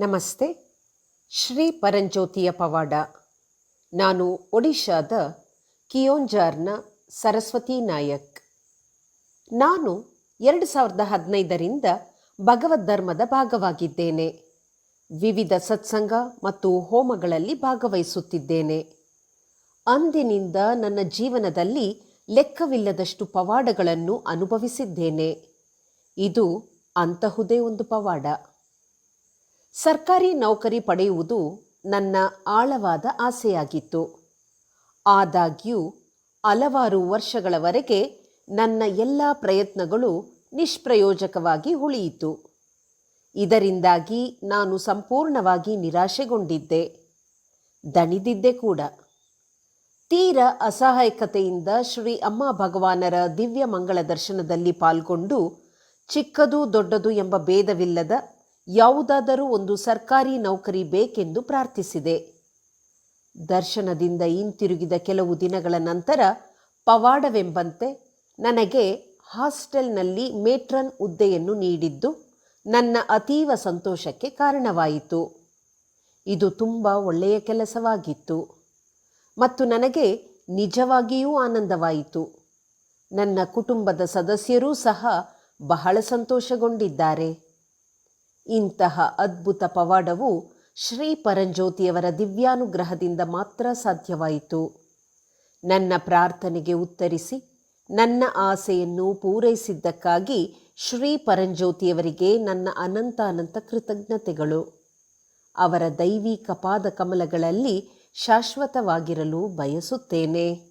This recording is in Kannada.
ನಮಸ್ತೆ, ಶ್ರೀ ಪರಂಜ್ಯೋತಿಯ ಪವಾಡ. ನಾನು ಒಡಿಶಾದ ಕಿಯೋಂಜಾರ್ನ ಸರಸ್ವತಿ ನಾಯಕ್. ನಾನು ಎರಡು ಸಾವಿರದ ಹದಿನೈದರಿಂದ ಭಗವದ್ ಧರ್ಮದ ಭಾಗವಾಗಿದ್ದೇನೆ. ವಿವಿಧ ಸತ್ಸಂಗ ಮತ್ತು ಹೋಮಗಳಲ್ಲಿ ಭಾಗವಹಿಸುತ್ತಿದ್ದೇನೆ. ಅಂದಿನಿಂದ ನನ್ನ ಜೀವನದಲ್ಲಿ ಲೆಕ್ಕವಿಲ್ಲದಷ್ಟು ಪವಾಡಗಳನ್ನು ಅನುಭವಿಸಿದ್ದೇನೆ. ಇದು ಅಂತಹುದೇ ಒಂದು ಪವಾಡ. ಸರ್ಕಾರಿ ನೌಕರಿ ಪಡೆಯುವುದು ನನ್ನ ಆಳವಾದ ಆಸೆಯಾಗಿತ್ತು. ಆದಾಗ್ಯೂ, ಹಲವಾರು ವರ್ಷಗಳವರೆಗೆ ನನ್ನ ಎಲ್ಲ ಪ್ರಯತ್ನಗಳು ನಿಷ್ಪ್ರಯೋಜಕವಾಗಿ ಉಳಿಯಿತು. ಇದರಿಂದಾಗಿ ನಾನು ಸಂಪೂರ್ಣವಾಗಿ ನಿರಾಶೆಗೊಂಡಿದ್ದೆ. ದಣಿದಿದ್ದೆ ಕೂಡ. ತೀರ ಅಸಹಾಯಕತೆಯಿಂದ ಶ್ರೀ ಅಮ್ಮ ಭಗವಾನರ ದಿವ್ಯ ಮಂಗಳ ದರ್ಶನದಲ್ಲಿ ಪಾಲ್ಗೊಂಡು ಚಿಕ್ಕದು ದೊಡ್ಡದು ಎಂಬ ಭೇದವಿಲ್ಲದ ಯಾವುದಾದರೂ ಒಂದು ಸರ್ಕಾರಿ ನೌಕರಿ ಬೇಕೆಂದು ಪ್ರಾರ್ಥಿಸಿದೆ. ದರ್ಶನದಿಂದ ಹಿಂತಿರುಗಿದ ಕೆಲವು ದಿನಗಳ ನಂತರ ಪವಾಡವೆಂಬಂತೆ ನನಗೆ ಹಾಸ್ಟೆಲ್ನಲ್ಲಿ ಮೇಟ್ರನ್ ಹುದ್ದೆಯನ್ನು ನೀಡಿದ್ದು ನನ್ನ ಅತೀವ ಸಂತೋಷಕ್ಕೆ ಕಾರಣವಾಯಿತು. ಇದು ತುಂಬ ಒಳ್ಳೆಯ ಕೆಲಸವಾಗಿತ್ತು ಮತ್ತು ನನಗೆ ನಿಜವಾಗಿಯೂ ಆನಂದವಾಯಿತು. ನನ್ನ ಕುಟುಂಬದ ಸದಸ್ಯರೂ ಸಹ ಬಹಳ ಸಂತೋಷಗೊಂಡಿದ್ದಾರೆ. ಇಂತಹ ಅದ್ಭುತ ಪವಾಡವು ಶ್ರೀ ಪರಂಜ್ಯೋತಿಯವರ ದಿವ್ಯಾನುಗ್ರಹದಿಂದ ಮಾತ್ರ ಸಾಧ್ಯವಾಯಿತು. ನನ್ನ ಪ್ರಾರ್ಥನೆಗೆ ಉತ್ತರಿಸಿ, ನನ್ನ ಆಸೆಯನ್ನು ಪೂರೈಸಿದ್ದಕ್ಕಾಗಿ ಶ್ರೀ ಪರಂಜ್ಯೋತಿಯವರಿಗೆ ನನ್ನ ಅನಂತ ಅನಂತ ಕೃತಜ್ಞತೆಗಳು. ಅವರ ದೈವಿಕ ಪಾದ ಕಮಲಗಳಲ್ಲಿ ಶಾಶ್ವತವಾಗಿರಲು ಬಯಸುತ್ತೇನೆ.